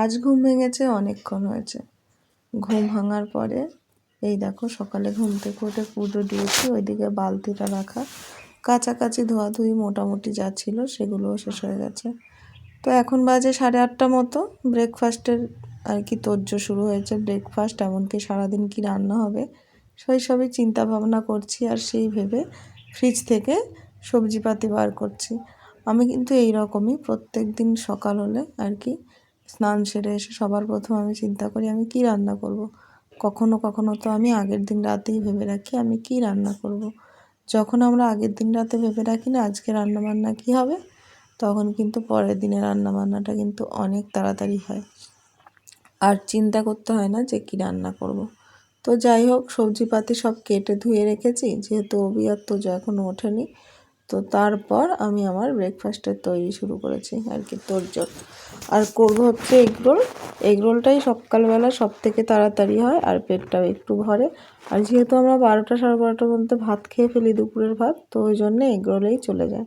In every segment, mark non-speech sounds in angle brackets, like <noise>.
আজ ঘুম ভেঙেছে, অনেকক্ষণ হয়েছে। ঘুম ভাঙার পরে, এই দেখো সকালে ঘুম থেকে উঠে পুজো দিয়েছি, ওইদিকে বালতিটা রাখা। কাছাকাছি ধোয়াধুয়ি মোটামুটি যা ছিল সেগুলোও শেষ হয়ে গেছে। তো এখন বাজে সাড়ে আটটা মতো, ব্রেকফাস্টের আর কি তোর্য শুরু হয়েছে। ব্রেকফাস্ট এমনকি সারাদিন কি রান্না হবে, সেই সবই চিন্তা ভাবনা করছি আর সেই ভেবে ফ্রিজ থেকে সবজিপাতি বার করছি। আমি কিন্তু এই রকমই প্রত্যেক দিন সকাল হলে আর কি স্নান সেরে এসে সবার প্রথম আমি চিন্তা করি, আমি কি রান্না করব। কখনো কখনো তো আমি আগের দিন রাতেই ভেবে রাখি, আমি কি রান্না করব। যখন আমরা আগের দিন রাতে ভেবে রাখি না আজকে রান্না বান্না কী হবে, তখন কিন্তু পরের দিনে রান্না বান্নাটা কিন্তু অনেক তাড়াতাড়ি হয় আর চিন্তা করতে হয় না যে কী রান্না করব। তো যাই হোক, সবজিপাতি সব কেটে ধুয়ে রেখেছি, যেহেতু অবিয়ার তো এখনও ওঠেনি তো তারপর আমি আমার ব্রেকফাস্টের তৈরি শুরু করেছি আর কি, তোরজোর। আর করব হচ্ছে এগরোল এগরোলটাই সকালবেলা সব থেকে তাড়াতাড়ি হয় আর পেটটাও একটু ভরে। আর যেহেতু আমরা বারোটা সাড়ে বারোটার মধ্যে ভাত খেয়ে ফেলি দুপুরের ভাত, তো ওই জন্যে এগরোলেই চলে যায়।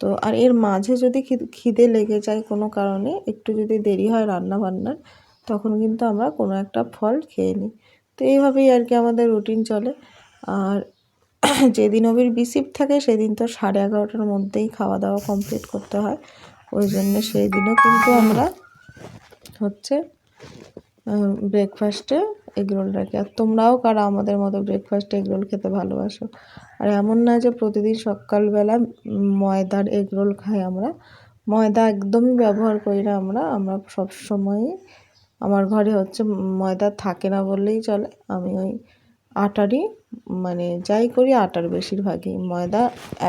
তো আর এর মাঝে যদি খিদে লেগে যায় কোনো কারণে, একটু যদি দেরি হয় রান্না বান্নার তখন কিন্তু আমরা কোনো একটা ফল খেয়ে নিই। তো এইভাবেই আর কি আমাদের রুটিন চলে। আর <coughs> যেদিন ওবির বিসিপ থাকে, সেদিন তো সাড়ে এগারোটার মধ্যেই খাওয়া দাওয়া কমপ্লিট করতে হয়। ওই জন্য সেই দিনও কিন্তু আমরা হচ্ছে ব্রেকফাস্টে এগরোল রাখি। আর তোমরাও কারা আমাদের মতো ব্রেকফাস্টে এগরোল খেতে ভালোবাসো? আর এমন না যে প্রতিদিন সকালবেলা ময়দার এগরোল খাই আমরা। ময়দা একদমই ব্যবহার করি না আমরা। আমরা সবসময়ই আমার ঘরে হচ্ছে ময়দা থাকে না বললেই চলে। আমি ওই আটারই মানে যাই করি আটার বেশিরভাগই। ময়দা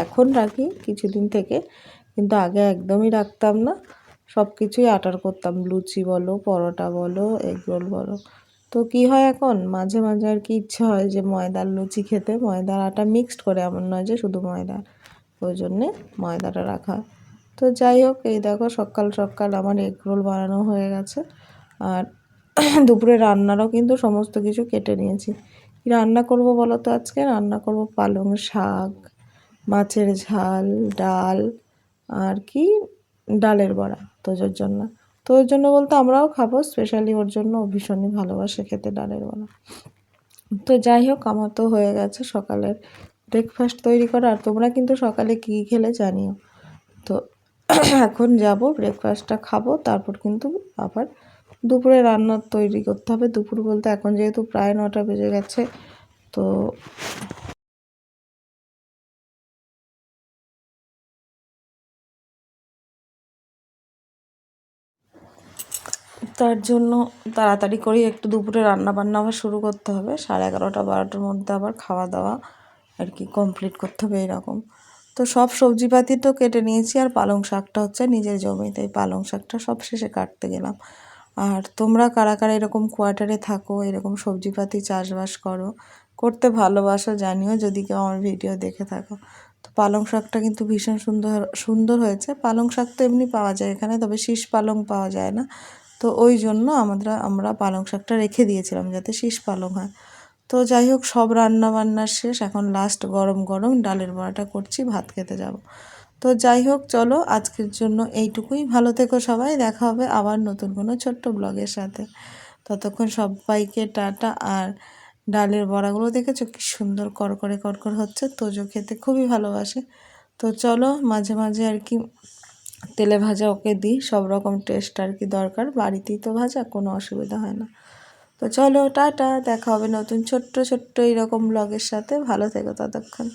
এখন রাখি কিছুদিন থেকে, কিন্তু আগে একদমই রাখতাম না। সব কিছুই আটার করতাম। লুচি বলো, পরোটা বলো এগরোল বলো। তো কি হয় এখন? মাঝে মাঝে আর কি ইচ্ছা হয় যে ময়দার লুচি খেতে। ময়দার আটা মিক্সড করে, এমন নয় যে শুধু ময়দা। ওই জন্যে ময়দাটা রাখা। তো যাই হোক, এই দেখো সকাল সকাল আমার এগরোল বানানো হয়ে গেছে। আর <clears throat> দুপুরে রান্নারও কিন্তু সমস্ত কিছু কেটে নিয়েছি। রান্না করব বলো তো আজকে? রান্না করব পালং শাক, মাছের ঝাল, ডাল, আর কি? ডালের বড়া তোজোর জন্য। তোর জন্য বলতে আমরাও খাব স্পেশালি ওর জন্য ভীষণই ভালোবাসে খেতে ডালের বড়া। তো যাই হোক, আমার তো হয়ে গেছে সকালের ব্রেকফাস্ট তৈরি করা। আর তোমরা কিন্তু সকালে কী খেলে জানিও। তো এখন যাব ব্রেকফাস্টটা খাব, তারপর কিন্তু আবার দুপুরে রান্না তৈরি করতে হবে। দুপুর বলতে এখন যেহেতু প্রায় নটা বেজে গেছে, তো তার জন্য তাড়াতাড়ি করে একটু দুপুরে রান্না বান্না আবার শুরু করতে হবে। সাড়ে এগারোটা, বারোটার মধ্যে আবার খাওয়া দাওয়া আর কি কমপ্লিট করতে হবে এরকম। তো সব সবজিপাতি তো কেটে নিয়েছি আর পালং শাকটা হচ্ছে নিজের জমিতে। পালং শাকটা সব শেষে কাটতে গেলাম। আর তোমরা কারা কারা এরকম কোয়ার্টারে থাকো, এরকম সবজিপাতি চাষবাস করো, করতে ভালোবাসো জানিও যদি কেউ আমার ভিডিও দেখে থাকো। তো পালং শাকটা কিন্তু ভীষণ সুন্দর সুন্দর হয়েছে। পালং শাক তো এমনি পাওয়া যায় এখানে, তবে শীষ পালং পাওয়া যায় না। তো ওই জন্য আমরা আমরা পালং শাকটা রেখে দিয়েছিলাম যাতে শীষ পালং হয়। তো যাই হোক, সব রান্না বান্নার শেষ। এখন লাস্ট গরম গরম ডালের বড়াটা করছি, ভাত খেতে যাব। তো যাই হোক, চলো আজকের জন্য এইটুকুই। ভালো থেকো সবাই, দেখা হবে আবার নতুন কোনো ছোট্ট ব্লগের সাথে। ততক্ষণ সবাইকে টাটা। আর ডালের বড়াগুলো দেখেছ কি সুন্দর করকরে করকর হচ্ছে, তোজো খেতে খুবই ভালোবাসে। তো চলো মাঝে মাঝে আর কি তেলে ভাজা ওকে দিই, সব রকম টেস্ট আর কি দরকার, বাড়িতেই তো ভাজা, কোনো অসুবিধা হয় না। তো চলো টাটা, দেখা হবে নতুন ছোট্ট ছোট্ট এরকম ব্লগের সাথে। ভালো থেকো ততক্ষণ।